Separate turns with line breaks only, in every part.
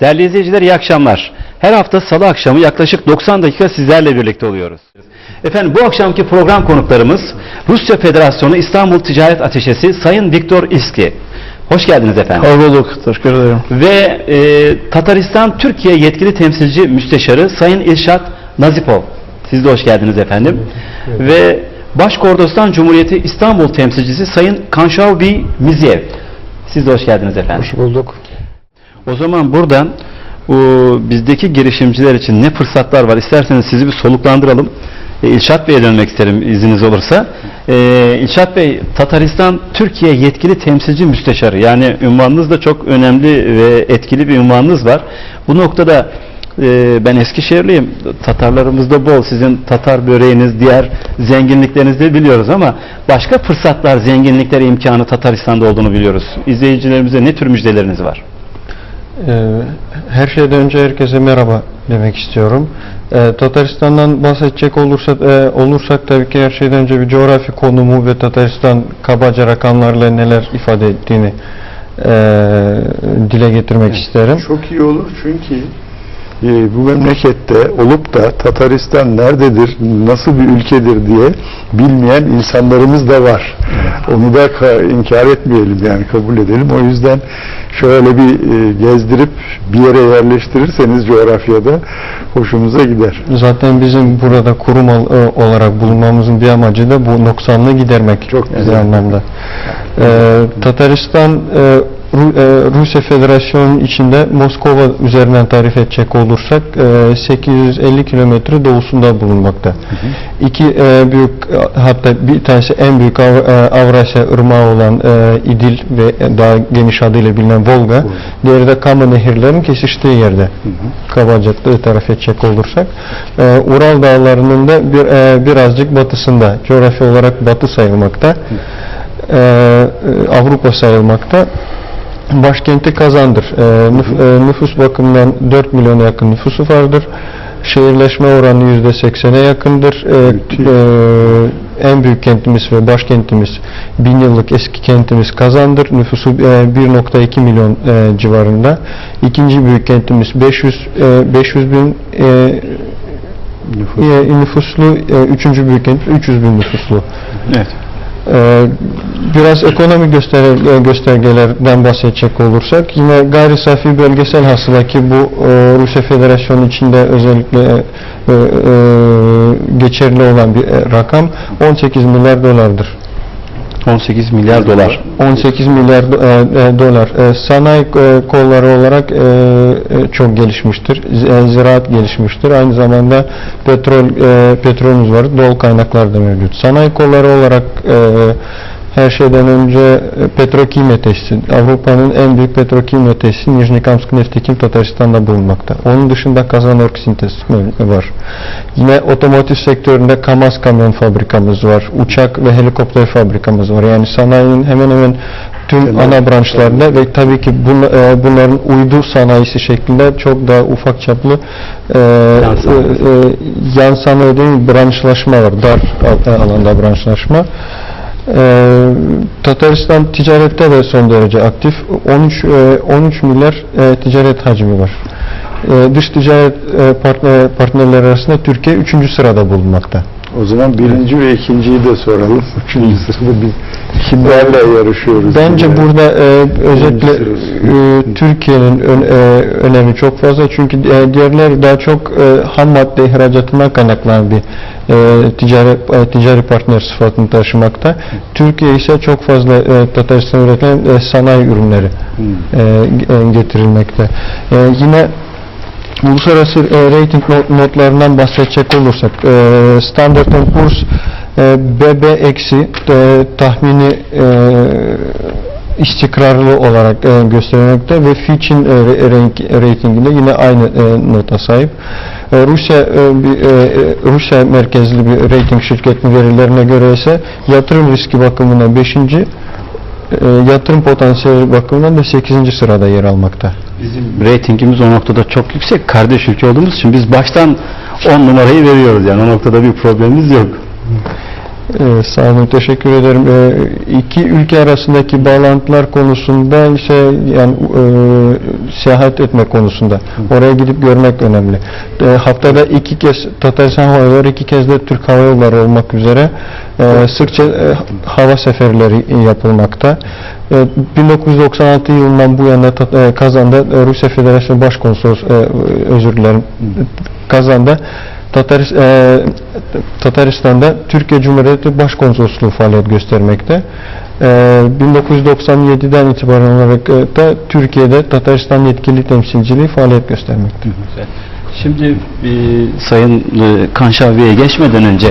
Değerli izleyiciler iyi akşamlar. Her hafta salı akşamı yaklaşık 90 dakika sizlerle birlikte oluyoruz. Efendim bu akşamki program konuklarımız Rusya Federasyonu İstanbul Ticaret Ateşesi Sayın Viktor İski. Hoş geldiniz efendim.
Hoş bulduk. Teşekkür ederim.
Ve e, Tataristan Türkiye Yetkili Temsilci Müsteşarı Sayın İlşat Nazipov. Siz de hoş geldiniz efendim. Ve Başkordostan Cumhuriyeti İstanbul Temsilcisi Sayın Kanşavbi Mizyev. Siz de hoş geldiniz efendim.
bulduk.
O zaman buradan o, bizdeki girişimciler için ne fırsatlar var isterseniz sizi bir soluklandıralım. E, İlşat Bey'e dönmek isterim izniniz olursa. E, İlşat Bey, Tataristan Türkiye yetkili temsilci müsteşarı. Yani ünvanınız da çok önemli ve etkili bir ünvanınız var. Bu noktada e, ben Eskişehirliyim. Tatarlarımız da bol. Sizin Tatar böreğiniz, diğer zenginliklerinizi de biliyoruz ama başka fırsatlar, zenginlikler, imkanı Tataristan'da olduğunu biliyoruz. İzleyicilerimize ne tür müjdeleriniz var?
Ee, her şeyden önce herkese merhaba demek istiyorum. Ee, Tataristan'dan bahsedecek olursa, e, olursak tabii ki her şeyden önce bir coğrafi konumu ve Tataristan kabaca rakamlarla neler ifade ettiğini e, dile getirmek isterim.
Çok iyi olur çünkü bu memlekette olup da Tataristan nerededir, nasıl bir ülkedir diye bilmeyen insanlarımız da var. Onu da ka- inkar etmeyelim yani kabul edelim. O yüzden şöyle bir e, gezdirip bir yere yerleştirirseniz coğrafyada hoşumuza gider.
Zaten bizim burada kurum e, olarak bulunmamızın bir amacı da bu noksanlığı gidermek
Çok
bir
güzel.
anlamda. Ee, Tataristan e, Rusya Federasyonu'nun içinde Moskova üzerinden tarif edecek olursak e, 850 kilometre doğusunda bulunmakta. İki e, büyük e, hatta bir tanesi en büyük Av- e, Avrasya Irmağı olan e, İdil ve daha geniş adıyla bilinen Volga, diğeri de Kama nehirlerin kesiştiği yerde. Kabaca e, tarif edecek olursak. E, Ural Dağları'nın da bir, e, birazcık batısında, coğrafi olarak batı sayılmakta. E, e, Avrupa sayılmakta. Başkenti Kazan'dır. E, nüf- e, nüfus bakımından 4 milyona yakın nüfusu vardır. Şehirleşme oranı %80'e yakındır. E, e, en büyük kentimiz ve başkentimiz bin yıllık eski kentimiz Kazan'dır. Nüfusu e, 1.2 milyon e, civarında. İkinci büyük kentimiz 500 e, 500 bin e,
Nüfus.
e, nüfuslu. E, üçüncü büyük kent 300 bin nüfuslu.
Evet.
Ee, biraz ekonomik göster- e, göstergelerden bahsedecek olursak yine gayri safi bölgesel hasıla ki bu e, Rusya Federasyonu içinde özellikle e, e, geçerli olan bir e, rakam 18 milyar dolardır.
18 milyar dolar.
18 milyar e, e, dolar. E, sanayi e, kolları olarak e, e, çok gelişmiştir. E, ziraat gelişmiştir. Aynı zamanda petrol e, petrolümüz var. Doğal kaynaklar da mevcut. Sanayi kolları olarak e, her şeyden önce e, petrokimya tesisi. Avrupa'nın en büyük petrokimya tesisi Nijnekamsk Neftekim Tataristan'da bulunmakta. Onun dışında Kazan Orksintez var. Yine otomotiv sektöründe Kamaz kamyon fabrikamız var. Uçak ve helikopter fabrikamız var. Yani sanayinin hemen hemen tüm
Temel.
ana branşlarında ve tabii ki bun- e, bunların uydu sanayisi şeklinde çok daha ufak çaplı e,
Yan sanayi.
e, e, yan sanayi değil, branşlaşma var. Dar al- alanda branşlaşma. Ee, Tataristan ticarette de son derece aktif. 13 e, 13 milyar e, ticaret hacmi var. E, dış ticaret e, partner, partnerler arasında Türkiye 3. sırada bulunmakta.
O zaman birinci ve ikinciyi de soralım. Üçüncü sırada biz kimlerle yarışıyoruz?
Bence
diye.
burada e, özellikle
sırası.
e, Türkiye'nin ön- e, önemi çok fazla çünkü e, diğerleri daha çok e, ham madde ihracatından kaynaklanan bir e, ticari, e, ticari partner sıfatını taşımakta. Türkiye ise çok fazla e, Tataristan üretilen e, sanayi ürünleri
Hmm.
e, e, getirilmekte. E, yine uluslararası e, rating not- notlarından bahsedecek olursak e, Standard Poor's e, BB eksi e, tahmini e, istikrarlı olarak e, göstermekte ve Fitch'in e, ratinginde yine aynı e, nota sahip. E, Rusya e, bir, e, e, Rusya merkezli bir rating şirketinin verilerine göre ise yatırım riski bakımından 5. yatırım potansiyeli bakımından da 8. sırada yer almakta.
Bizim reytingimiz o noktada çok yüksek. Kardeş ülke olduğumuz için biz baştan 10 numarayı veriyoruz yani o noktada bir problemimiz yok.
Ee, sağ olun, teşekkür ederim. Ee, iki ülke arasındaki bağlantılar konusunda ise yani e, seyahat etme konusunda oraya gidip görmek önemli. Ee, haftada iki kez Tataristan Hava Yolları, iki kez de Türk Hava Yolları olmak üzere e, sıkça e, hava seferleri yapılmakta. E, 1996 yılından bu yana e, Kazan'da e, Rusya Federasyonu Başkonsolos e, özür dilerim Kazan'da Tataris, e, Tataristan'da Türkiye Cumhuriyeti Başkonsolosluğu faaliyet göstermekte. E, 1997'den itibaren olarak e, da Türkiye'de Tataristan yetkili temsilciliği faaliyet göstermekte.
Şimdi e, Sayın e, Kanşav Bey'e geçmeden önce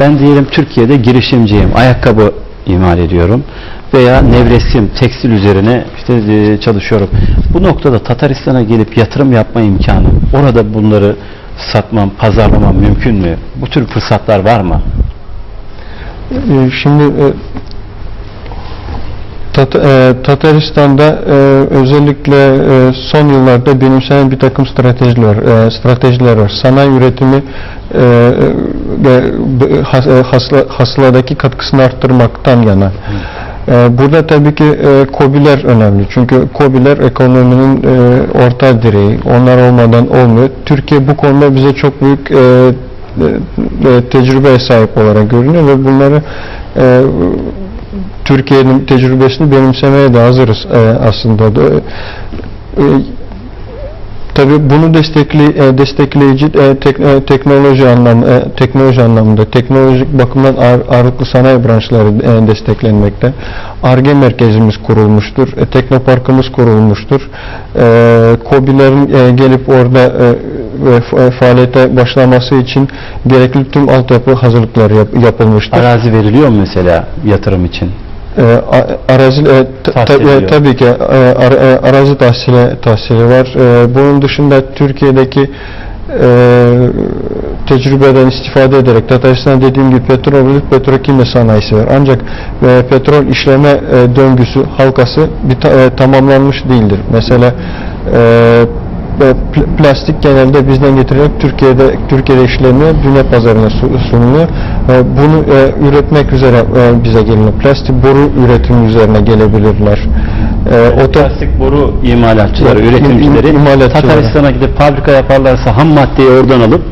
ben diyelim Türkiye'de girişimciyim, ayakkabı imal ediyorum veya nevresim, tekstil üzerine işte e, çalışıyorum. Bu noktada Tataristan'a gelip yatırım yapma imkanı, orada bunları satmam, pazarlamam mümkün mü? Bu tür fırsatlar var mı?
E, Şimdi e, Tat- e, Tataristan'da e, özellikle e, son yıllarda benimsenen bir takım stratejiler e, stratejiler var. Sanayi üretimi e, e, katkısını arttırmaktan yana. E, Burada tabii ki e, KOBİ'ler önemli. Çünkü KOBİ'ler ekonominin e, orta direği. Onlar olmadan olmuyor. Türkiye bu konuda bize çok büyük e, e, e, tecrübeye sahip olarak görünüyor ve bunları e, Türkiye'nin tecrübesini benimsemeye de hazırız e, aslında. Da. Tabii bunu destekli, e, destekleyici e, tek- e, teknoloji anlam teknoloji anlamında teknolojik bakımdan ağır- ağırlıklı sanayi branşları desteklenmekte. Arge merkezimiz kurulmuştur. Teknoparkımız kurulmuştur. KOBİ'lerin gelip orada faaliyete başlaması için gerekli tüm altyapı hazırlıkları yap- yapılmıştır.
Arazi veriliyor mu mesela yatırım için?
E, a- arazi e, ta-
Tahsil
ta- e, tabii ki e, e, arazi tahsili tahsili var. E, bunun dışında Türkiye'deki e, tecrübeden istifade ederek Tataristan dediğim gibi petrol ve petrokimya sanayisi var. Ancak e, petrol işleme e, döngüsü halkası bir ta- e, tamamlanmış değildir. Mesela e, e, plastik genelde bizden getirilerek Türkiye'de Türkiye'de işleniyor, dünya pazarına su- sunuluyor. Bunu e, üretmek üzere e, bize geliniyor. Plastik boru üretimi üzerine gelebilirler. E, oto-
Plastik boru imalatçıları,
Evet,
üretimcileri
im- imalatçıları.
Tataristan'a gidip fabrika yaparlarsa ham maddeyi oradan alıp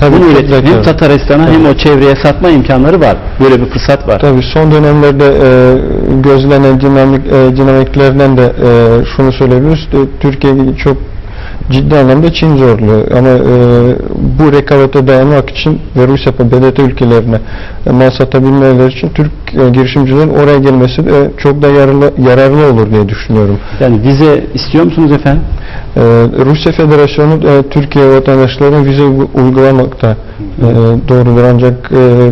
Tabii,
bunu üretip hem. Tataristan'a hem o çevreye satma imkanları var. Böyle bir fırsat var.
Tabii son dönemlerde e, gözlenen dinamik e, dinamiklerden de e, şunu söyleyebiliriz. Türkiye çok ciddi anlamda Çin zorluyor. Ama e, bu rekabete dayanmak için ve Rusya BDT ülkelerine e, mal satabilmeleri için Türk e, girişimcilerin oraya gelmesi e, çok da yararlı, yararlı olur diye düşünüyorum.
Yani vize istiyor musunuz efendim?
Ee, Rusya Federasyonu e, Türkiye vatandaşlarına vize uygulamakta e, doğrudur ancak e,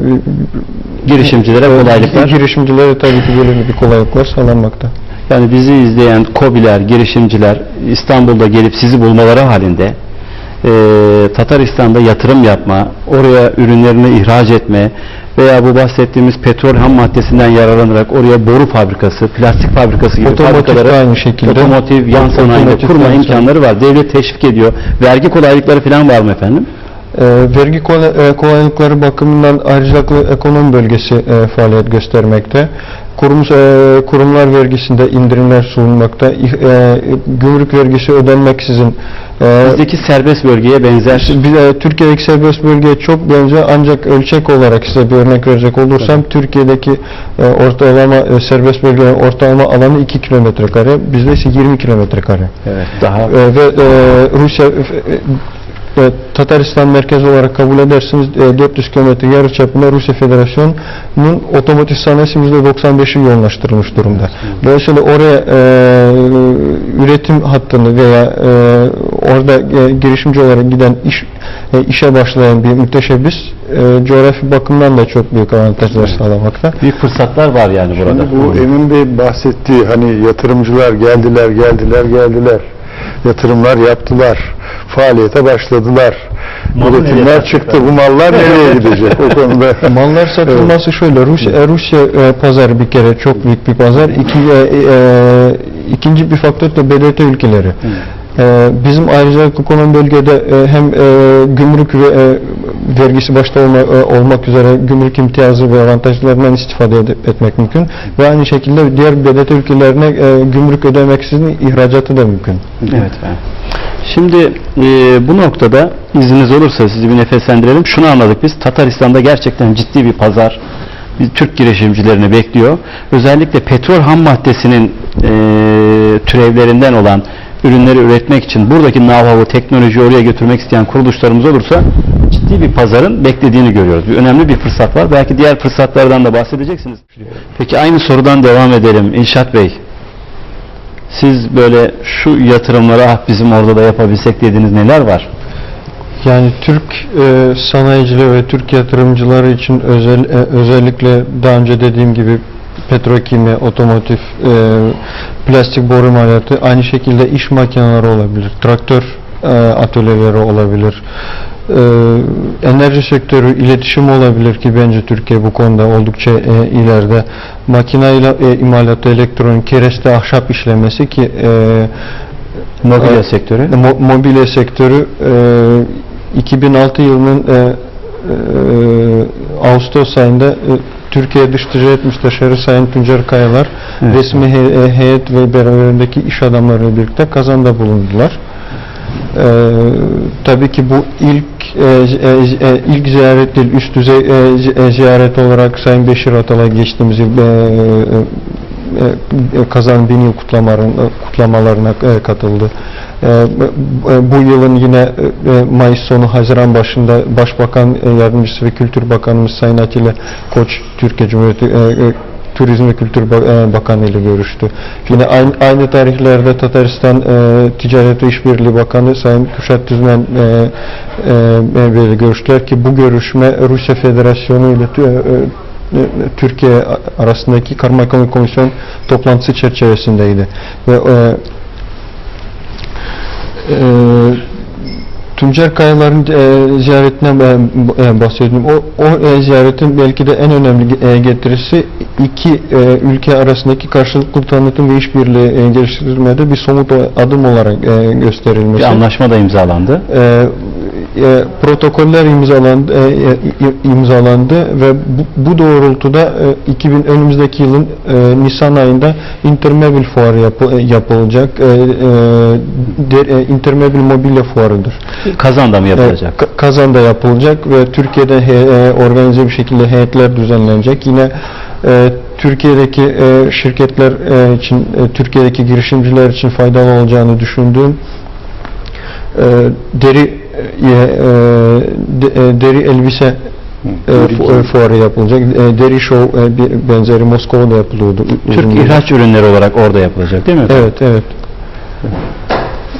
Girişimcilere
e,
kolaylıklar.
girişimcilere tabii ki böyle bir kolaylıklar sağlanmakta.
Yani bizi izleyen kobiler, girişimciler İstanbul'da gelip sizi bulmaları halinde e, Tataristan'da yatırım yapma, oraya ürünlerini ihraç etme veya bu bahsettiğimiz petrol ham maddesinden yararlanarak oraya boru fabrikası, plastik fabrikası gibi
Otomotiv
fabrikaları
aynı şekilde.
otomotiv, yan sanayi
Otomotiv
kurma imkanları var. Devlet teşvik ediyor. Vergi kolaylıkları falan var mı efendim?
E, vergi kolay- e, kolaylıkları bakımından ayrıcalıklı ekonomi bölgesi e, faaliyet göstermekte. Kurum, e, kurumlar vergisinde indirimler sunulmakta. E, gümrük vergisi ödenmeksizin e,
Bizdeki serbest bölgeye benzer.
De Türkiye'deki serbest bölgeye çok benzer. Ancak ölçek olarak size bir örnek verecek olursam Türkiye'deki e, ortalama e, serbest bölgenin ortalama alanı 2 kilometre kare. Bizde ise 20 kilometre kare.
Evet, daha
E, ve e, Rusya e, e, Tataristan merkez olarak kabul edersiniz e, 400 kilometre yarı çapında Rusya Federasyonu'nun otomotiv sanayisi %95'i yoğunlaştırılmış durumda. Dolayısıyla oraya e, üretim hattını veya e, orada e, girişimci olarak giden iş e, işe başlayan bir müteşebbis e, coğrafi bakımdan da çok büyük avantajlar sağlamakta.
büyük fırsatlar var yani burada.
Şimdi bu Emin Bey bahsettiği hani yatırımcılar geldiler, geldiler, geldiler. Yatırımlar yaptılar. Faaliyete başladılar.
Malı
Üretimler çıktı. Bu mallar nereye gidecek o konuda?
Mallar satılması şöyle Rusya e, Rusya e, pazarı bir kere çok büyük bir pazar. İki, e, e, ikinci bir faktör de BDT ülkeleri. Ee, bizim ayrıcalıklı olan bölgede e, hem e, gümrük ve e, vergisi başta olma- olmak üzere gümrük imtiyazı ve avantajlarından istifade etmek mümkün. Ve aynı şekilde diğer BDT ülkelerine gümrük ödemeksizin ihracatı da mümkün.
Evet. Şimdi e, bu noktada izniniz olursa sizi bir nefeslendirelim. Şunu anladık biz. Tataristan'da gerçekten ciddi bir pazar bir Türk girişimcilerini bekliyor. Özellikle petrol ham maddesinin e, türevlerinden olan ürünleri üretmek için buradaki know-how'u, teknolojiyi oraya götürmek isteyen kuruluşlarımız olursa ciddi bir pazarın beklediğini görüyoruz. Bir önemli bir fırsat var. Belki diğer fırsatlardan da bahsedeceksiniz. Peki aynı sorudan devam edelim. İnşaat Bey, siz böyle şu yatırımları ah bizim orada da yapabilsek dediğiniz neler var?
Yani Türk e, sanayicileri ve Türk yatırımcıları için özel, e, özellikle daha önce dediğim gibi petrokimya, otomotiv, e, plastik boru imalatı, aynı şekilde iş makineleri olabilir, traktör e, atölyeleri olabilir, e, enerji sektörü, iletişim olabilir ki bence Türkiye bu konuda oldukça e, ileride. Makine e, imalatı, elektronik, kereste ahşap işlemesi ki e,
Mobilya
Evet.
sektörü.
Mo- mobilya sektörü e, 2006 yılının e, e, Ağustos ayında e, Türkiye Dış Ticaret Müsteşarı Sayın Tuncer Kayalar
Evet.
resmi he- e, heyet ve beraberindeki iş adamlarıyla birlikte kazanda bulundular. E, tabii ki bu ilk e, e, e, ilk ziyaret değil, üst düzey e, e, ziyaret olarak Sayın Beşir Atalay geçtiğimiz yıl e, e, e, Kazan bin yıl kutlamalarına, kutlamalarına e, katıldı. E, bu- e, bu yılın yine e, e, Mayıs sonu Haziran başında Başbakan Yardımcısı ve Kültür Bakanımız Sayın Atilla Koç Türkiye Cumhuriyeti Turizm ve Kültür Ba- Bakanı ile görüştü. Yine aynı, aynı tarihlerde Tataristan e, Ticaret ve İşbirliği Bakanı Sayın Kürşat Düzmen e, e, ile görüştüler ki bu görüşme Rusya Federasyonu ile e, Türkiye arasındaki Karma Komisyon toplantısı çerçevesindeydi. Ve e, e, Tuncer Kayalar'ın e, ziyaretinden ben e, bahsedeyim. O, o e, ziyaretin belki de en önemli e, getirisi iki e, ülke arasındaki karşılıklı tanıtım ve işbirliği e, geliştirmede bir somut adım olarak e, gösterilmesi.
Bir anlaşma da imzalandı.
E, e, protokoller imzalandı, e, e, imzalandı ve bu, bu doğrultuda e, 2000 önümüzdeki yılın e, Nisan ayında Intermobil fuarı yapı- e, yapılacak. E, e, de, e, Intermobil mobilya fuarıdır.
Kazanda mı yapılacak?
E, Ka- Kazan'da yapılacak ve Türkiye'de he- e, organize bir şekilde heyetler düzenlenecek. Yine e, Türkiye'deki e, şirketler e, için, e, Türkiye'deki girişimciler için faydalı olacağını düşündüğüm e, deri e, e, e, deri elbise e, fuarı yapılacak. E, deri show e, bir benzeri Moskova'da yapılıyordu.
Türk ihraç ürünleri olarak orada yapılacak değil mi?
Evet, evet.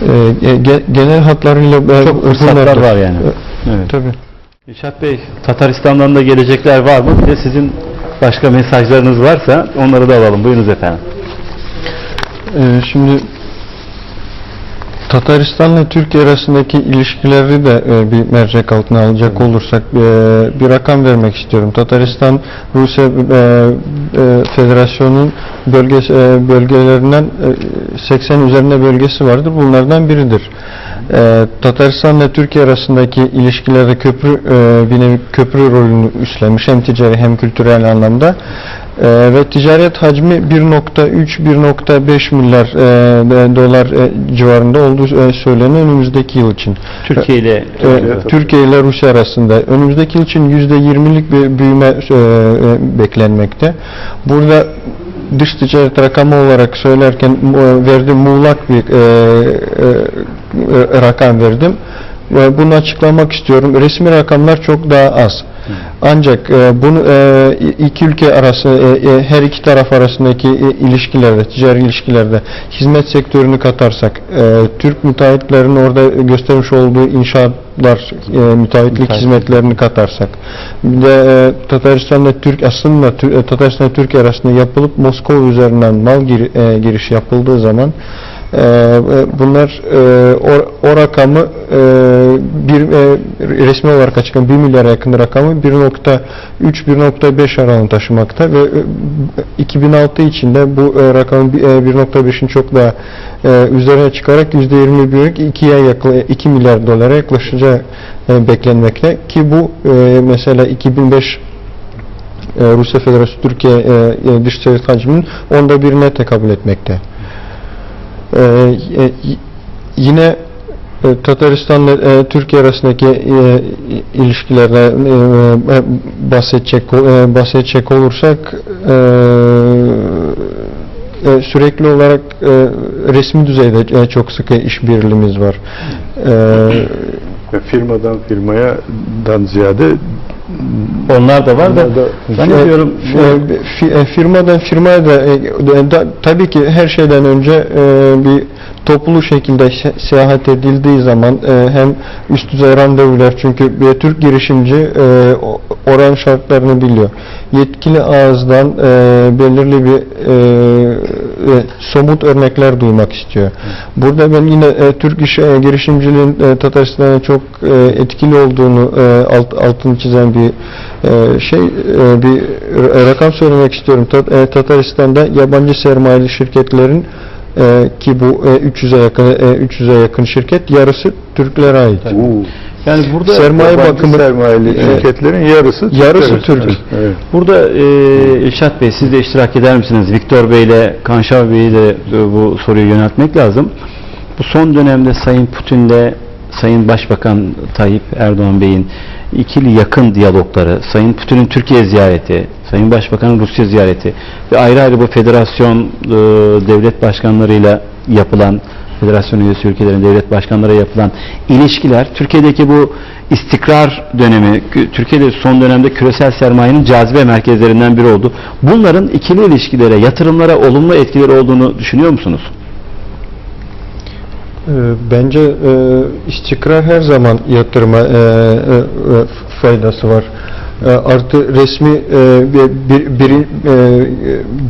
E, ge- genel hatlarıyla e,
Çok fırsatlar var yani.
E,
Evet.
Tabii.
İlşat Bey, Tataristan'dan da gelecekler var mı? Bir de sizin başka mesajlarınız varsa onları da alalım. Buyurunuz efendim.
Ee, şimdi Tataristan'la Türkiye arasındaki ilişkileri de e, bir mercek altına alacak olursak e, bir rakam vermek istiyorum. Tataristan Rusya e, e, Federasyonu'nun e, bölgelerinden e, 80 üzerinde bölgesi vardır. Bunlardan biridir. E, Tataristan ile Türkiye arasındaki ilişkilerde köprü e, bir nevi köprü rolünü üstlenmiş hem ticari hem kültürel anlamda. E, ve ticaret hacmi 1.3-1.5 milyar e, dolar e, civarında olduğu e, söyleniyor önümüzdeki yıl için.
Türkiye ile
E, Türkiye ile Rusya arasında önümüzdeki yıl için %20'lik bir büyüme e, e, beklenmekte. Burada dış ticaret rakamı olarak söylerken e, verdiğim muğlak bir e, e, e, rakam verdim. Ve Bunu açıklamak istiyorum. Resmi rakamlar çok daha az. Ancak e, bunu e, iki ülke arası, e, e, her iki taraf arasındaki e, ilişkilerde, ticari ilişkilerde hizmet sektörünü katarsak, e, Türk müteahhitlerin orada göstermiş olduğu inşaatlar, e, müteahhitlik
Müteahhit.
hizmetlerini katarsak, bir de e, Tataristan'la Türk aslında e, Tataristan'la Türkiye arasında yapılıp Moskova üzerinden mal gir, e, girişi yapıldığı zaman E, e, bunlar e, o, o rakamı e, bir e, resmi olarak açıklanan 1 milyara yakın rakamı 1.3-1.5 aralığını taşımakta ve e, 2006 içinde bu e, rakamın bir- e, 1.5'in çok daha e, üzerine çıkarak %20 büyük 2'ye yakın 2 milyar dolara yaklaşacağı e, beklenmekte ki bu e, mesela 2005 e, Rusya Federasyonu Türkiye e, e, dış ticaret hacminin onda birine tekabül etmekte. E, e, y- yine e, Tataristan'la e, Türkiye arasındaki e, ilişkilerden e, e, bahsedecek e, bahsedecek olursak e, e, sürekli olarak e, resmi düzeyde e, çok sıkı işbirliğimiz var. E,
firmadan firmaya dan ziyade
Onlar da var da
da-
ben ne diyorum
E, fi- e, firmadan firmaya da, e, da- tabii ki her şeyden önce e, bir toplu şekilde se- seyahat edildiği zaman e, hem üst düzey randevular çünkü bir Türk girişimci e, oran şartlarını biliyor. Yetkili ağızdan e, belirli bir e, e, somut örnekler duymak istiyor. Burada ben yine e, Türk iş e, girişimciliğin e, Tataristan'a çok e, etkili olduğunu e, alt, altını çizen bir e, şey e, bir rakam söylemek istiyorum. Tat- e, Tataristan'da yabancı sermayeli şirketlerin e, ki bu e, 300'e yakın e, 300'e yakın şirket yarısı Türklere ait.
Uuu,
yani burada
Sermaye bakımı
sermayeli
Evet.
şirketlerin yarısı
Yarısı
Türkler.
Türk.
Evet.
Burada e, İlşat Bey siz de iştirak eder misiniz? Viktor Bey ile Kanşav Bey'i de e, bu soruyu yöneltmek lazım. Bu son dönemde Sayın Putin'le Sayın Başbakan Tayyip Erdoğan Bey'in ikili yakın diyalogları, Sayın Putin'in Türkiye ziyareti, Sayın Başbakan'ın Rusya ziyareti ve ayrı ayrı bu federasyon e, devlet başkanlarıyla yapılan federasyon üyesi ülkelerin devlet başkanları yapılan ilişkiler Türkiye'deki bu istikrar dönemi Türkiye'de son dönemde küresel sermayenin cazibe merkezlerinden biri oldu. Bunların ikili ilişkilere, yatırımlara olumlu etkileri olduğunu düşünüyor musunuz?
E, Bence e, istikrar her zaman yatırıma e, e, e, faydası var. E, Artı resmi e, bir, bir, e,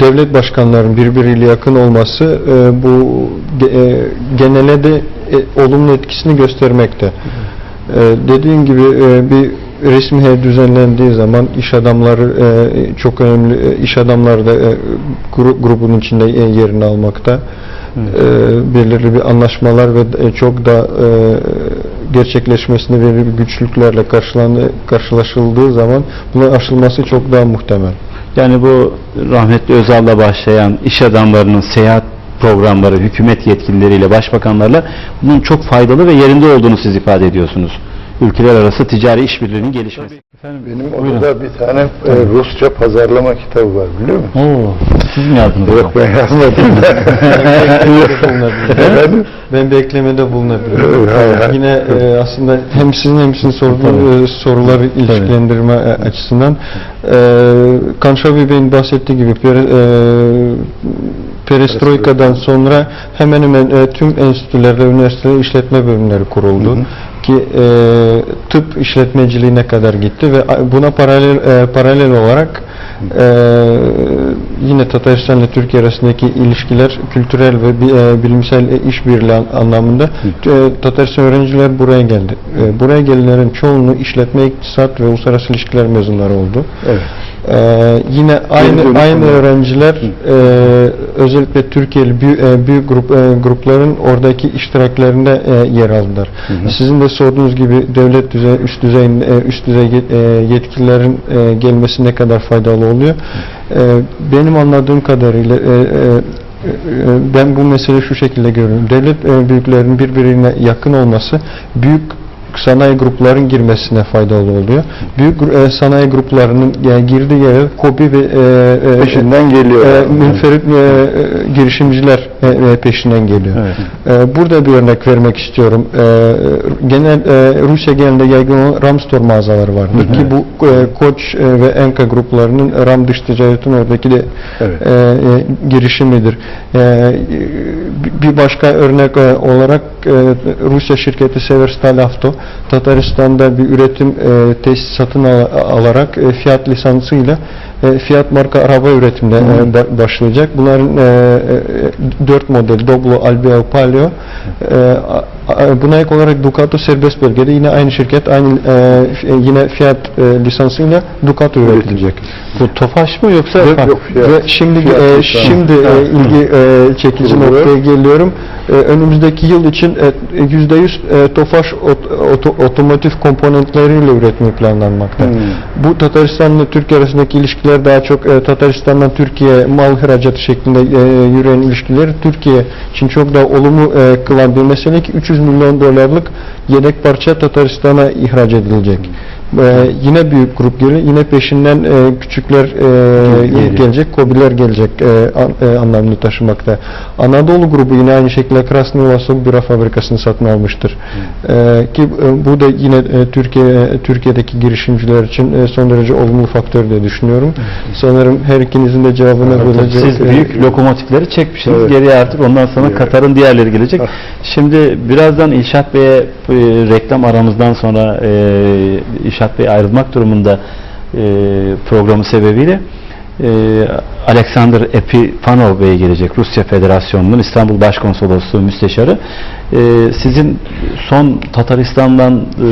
devlet başkanlarının birbiriyle yakın olması e, bu e, genele de e, olumlu etkisini göstermekte. E, dediğim gibi e, bir resmi heyet düzenlendiği zaman iş adamları e, çok önemli e, iş adamları da e, gru- grubun içinde e, yerini almakta. E, belirli bir anlaşmalar ve e, çok da e, gerçekleşmesinde belirli güçlüklerle karşılaşıldığı zaman bunun aşılması çok daha muhtemel.
Yani bu rahmetli Özal'la başlayan iş adamlarının seyahat programları, hükümet yetkilileriyle, başbakanlarla bunun çok faydalı ve yerinde olduğunu siz ifade ediyorsunuz. Ülkeler arası ticari işbirliğinin gelişmesi. Efendim,
Benim
buyurun.
orada bir tane e, Rusça pazarlama kitabı var biliyor musun?
Oo, siz mi yazdınız?
Yok ben yazmadım da. Efendim?
Ben bir eklemede bulunabilirim. Yine e, aslında hem sizin hem sizin sorduğunuz e, soruları ilişkilendirme e, açısından e, Kanşavi Bey'in bahsettiği gibi e, Perestroika'dan sonra hemen hemen e, tüm enstitüler ve üniversiteler işletme bölümleri kuruldu. Ki e, tıp işletmeciliğine kadar gitti ve buna paralel e, paralel olarak e, yine Tataristan ile Türkiye arasındaki ilişkiler kültürel ve e, bilimsel e, işbirliği an- anlamında e, Tataristan öğrenciler buraya geldi. E, buraya gelenlerin çoğunluğu işletme, iktisat ve uluslararası ilişkiler mezunları oldu.
Evet.
Ee, yine aynı aynı
olarak.
öğrenciler e, özellikle Türkiye'li büyük, büyük grup e, grupların oradaki iştiraklerinde e, yer aldılar. Sizin de sorduğunuz gibi devlet düzey üst düzey e, üst düzey e, yetkililerin e, gelmesi ne kadar faydalı oluyor? E, benim anladığım kadarıyla e, e, e, ben bu meseleyi şu şekilde görüyorum. Devlet e, büyüklerinin birbirine yakın olması büyük sanayi grupların girmesine faydalı oluyor. Büyük e, sanayi gruplarının yani girdiği yere KOBİ ve e, e,
Peşinden geliyor.
e, münferit e, e, girişimciler e, e, peşinden geliyor.
Evet.
E, burada bir örnek vermek istiyorum. E, genel e, Rusya genelinde yaygın olan RAM store mağazaları vardır ki bu e, Koç e, ve Enka gruplarının RAM dış ticaretin oradaki de
Evet.
e, e, girişimidir. E, bir başka örnek e, olarak e, Rusya şirketi Severstal Avto Tataristan'da bir üretim e, tesis satın al- alarak e, fiyat lisansıyla e, Fiat marka araba üretimine e, ba- başlayacak. Bunların e, e, 4 model Doblo, Albeo, Palio. E, buna ek olarak Ducato serbest bölgede yine aynı şirket aynı e, f- yine Fiat e, lisansıyla Ducato üretilecek.
Bu Tofaş mı yoksa
Yok, yok, Fiat.
Ve şimdi
Fiat
e, şimdi e, ilgi e, çekici
Kurulu.
noktaya geliyorum. E, önümüzdeki yıl için e, %100 e, Tofaş ot- oto- otomotiv komponentleriyle üretimi planlanmakta.
Hmm.
Bu Tataristan'la Türkiye arasındaki ilişkiler daha çok e, Tataristan'dan Türkiye mal ihracatı şeklinde e, yürüyen ilişkileri Türkiye için çok daha olumlu e, kılan bir mesele ki 300 milyon dolarlık yedek parça Tataristan'a ihraç edilecek. E, yine büyük grup geliyor. Yine peşinden e, küçükler e,
Geliyor.
gelecek, kobiler gelecek e, an, e, anlamını taşımakta. Anadolu grubu yine aynı şekilde Krasnoyarsk bira fabrikasını satın almıştır. E, ki e, bu da yine e, Türkiye e, Türkiye'deki girişimciler için e, son derece olumlu faktör diye düşünüyorum. Sanırım her ikinizin de cevabına
Evet,
böylece
Siz
e,
büyük lokomotifleri çekmişsiniz.
Evet.
Geriye artık ondan sonra
Evet.
Katar'ın diğerleri gelecek.
Ah.
Şimdi birazdan İlşat Bey'e e, reklam aramızdan sonra e, İlşat Bey ayrılmak durumunda e, programı sebebiyle e, Alexander Epifanov Bey gelecek. Rusya Federasyonu'nun İstanbul Başkonsolosluğu Müsteşarı. E, sizin son Tataristan'dan e,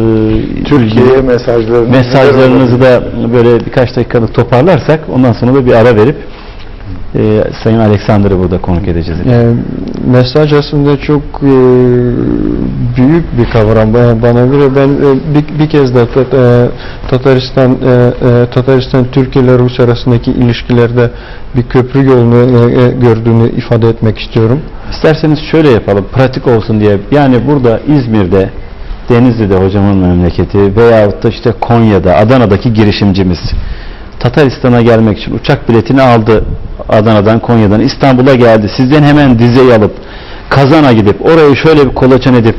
Türkiye'ye
ilgili
mesajlarını
mesajlarınızı da böyle birkaç dakikalık toparlarsak ondan sonra da bir ara verip e, Sayın Alexander'ı burada konuk edeceğiz.
E, mesaj aslında çok e, büyük bir kavram bana, bana göre. Ben e, bir, bir kez Tat- e, Tataristan e, e, Tataristan Türkiye ile Rusya arasındaki ilişkilerde bir köprü yolunu e, e, gördüğünü ifade etmek istiyorum.
İsterseniz şöyle yapalım, pratik olsun diye. Yani burada İzmir'de, Denizli'de hocamın memleketi veyahut da işte Konya'da, Adana'daki girişimcimiz Tataristan'a gelmek için uçak biletini aldı Adana'dan, Konya'dan, İstanbul'a geldi. Sizden hemen dizeyi alıp Kazan'a gidip orayı şöyle bir kolaçan edip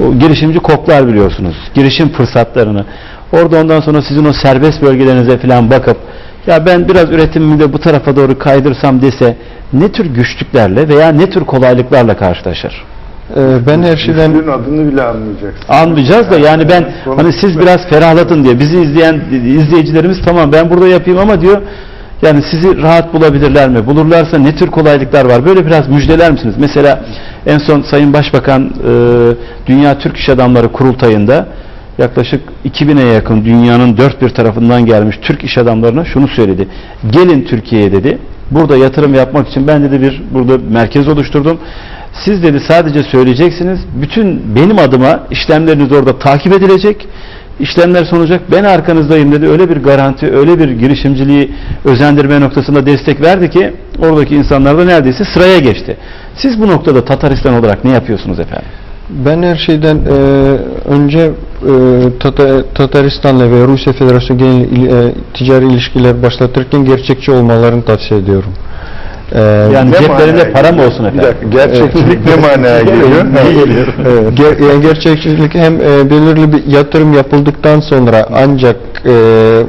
o girişimci koklar biliyorsunuz. Girişim fırsatlarını. Orada ondan sonra sizin o serbest bölgelerinize falan bakıp ya ben biraz üretimimi de bu tarafa doğru kaydırsam dese ne tür güçlüklerle veya ne tür kolaylıklarla karşılaşır?
E, ben her şeyden
Güçlüğün adını bile anlayacaksın.
Anlayacağız da yani ben hani siz biraz ferahlatın diye bizi izleyen izleyicilerimiz tamam ben burada yapayım ama diyor yani sizi rahat bulabilirler mi? Bulurlarsa ne tür kolaylıklar var? Böyle biraz müjdeler misiniz? Mesela en son Sayın Başbakan e, Dünya Türk İş Adamları kurultayında yaklaşık 2000'e yakın dünyanın dört bir tarafından gelmiş Türk iş adamlarına şunu söyledi. Gelin Türkiye'ye dedi. Burada yatırım yapmak için ben dedi bir burada merkez oluşturdum. Siz dedi sadece söyleyeceksiniz. Bütün benim adıma işlemleriniz orada takip edilecek. İşlemler sonucak. Ben arkanızdayım dedi. Öyle bir garanti, öyle bir girişimciliği özendirme noktasında destek verdi ki oradaki insanlar da neredeyse sıraya geçti. Siz bu noktada Tataristan olarak ne yapıyorsunuz efendim?
Ben her şeyden e, önce e, Tata- Tataristan'la ve Rusya Federasyonu genel e, ticari ilişkiler başlatırken gerçekçi olmalarını tavsiye ediyorum. E,
Yani
Ne
ceplerinde para mı olsun
Bir
efendim?
dakika, gerçekçilik ne manaya geliyor?
Ne geliyor?
Evet, ger- yani gerçekçilik hem e, belirli bir yatırım yapıldıktan sonra ancak e,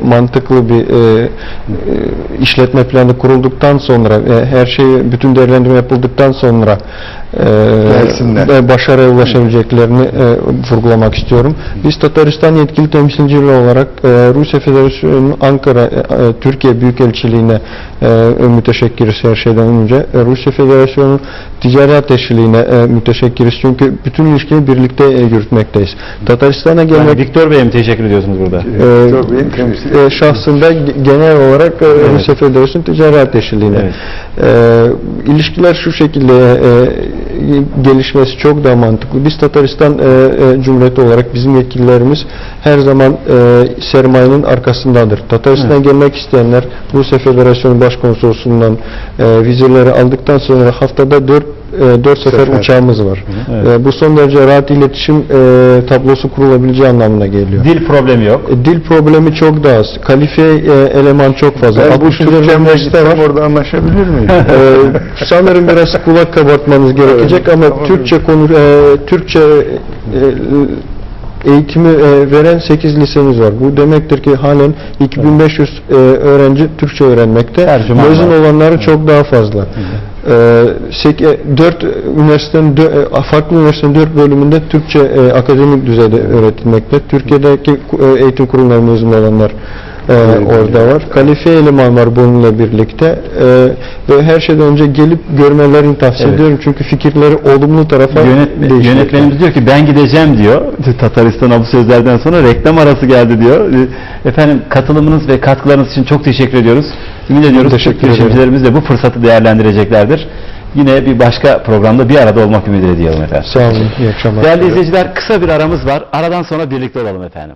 mantıklı bir e, e, işletme planı kurulduktan sonra e, her şey bütün değerlendirme yapıldıktan sonra
Gelsinler.
e, başarıya ulaşabileceklerini e, vurgulamak istiyorum. Biz Tataristan yetkili temsilcileri olarak e, Rusya Federasyonu Ankara e, e, Türkiye Büyükelçiliğine e, müteşekkiriz her şeyden önce. E, Rusya Federasyonu Ticaret Teşkiliğine e, müteşekkiriz çünkü bütün ilişkiyi birlikte e, yürütmekteyiz. Tataristan'a gelmek
Yani Viktor Bey'e mi teşekkür ediyorsunuz burada?
e,
Viktor Bey'in
e, şahsında ge- genel olarak e, Rusya Federasyonu Ticaret Teşkiliğine.
Evet.
E, ilişkiler şu şekilde e, gelişmesi çok daha mantıklı. Biz Tataristan e, e, Cumhuriyeti olarak bizim yetkililerimiz her zaman e, sermayenin arkasındadır. Tataristan gelmek isteyenler Rusya Federasyonu Başkonsolosluğundan e, vizeleri aldıktan sonra haftada 4 4 sefer,
Sefer.
uçağımız var.
Evet.
E, bu son derece rahat iletişim e, tablosu kurulabileceği anlamına geliyor.
Dil problemi yok.
E, Dil problemi çok daha az. Kalifiye e, eleman çok fazla.
Ben bu
60 üzerinde
Türkçemle gitsem orada anlaşabilir miyiz?
Ee, sanırım biraz kulak kabartmanız gerekecek
Evet,
ama
tamam.
Türkçe konu e, Türkçe e, eğitimi e, veren 8 lisemiz var. Bu demektir ki halen 2500 e, öğrenci Türkçe öğrenmekte.
Tercüman
Mezun olanları çok daha fazla. E, 4 üniversitenin dö- e, farklı üniversitenin 4 bölümünde Türkçe e, akademik düzeyde öğretilmekte. Türkiye'deki e, eğitim kurumları mezun olanlar e, orada var. Kalifiye eleman var bununla birlikte e, ve her şeyden önce gelip görmelerini tavsiye
Evet.
ediyorum çünkü fikirleri olumlu tarafa
Yönetme- yönetmenimiz diyor ki ben gideceğim diyor. Tataristan'a bu sözlerden sonra reklam arası geldi diyor. Efendim katılımınız ve katkılarınız için çok teşekkür ediyoruz. Ümit ediyoruz
Teşekkür
girişimcilerimiz de bu fırsatı değerlendireceklerdir. Yine bir başka programda bir arada olmak ümit ediyorum efendim.
Sağ olun. İyi akşamlar.
Değerli izleyiciler kısa bir aramız var. Aradan sonra birlikte olalım efendim.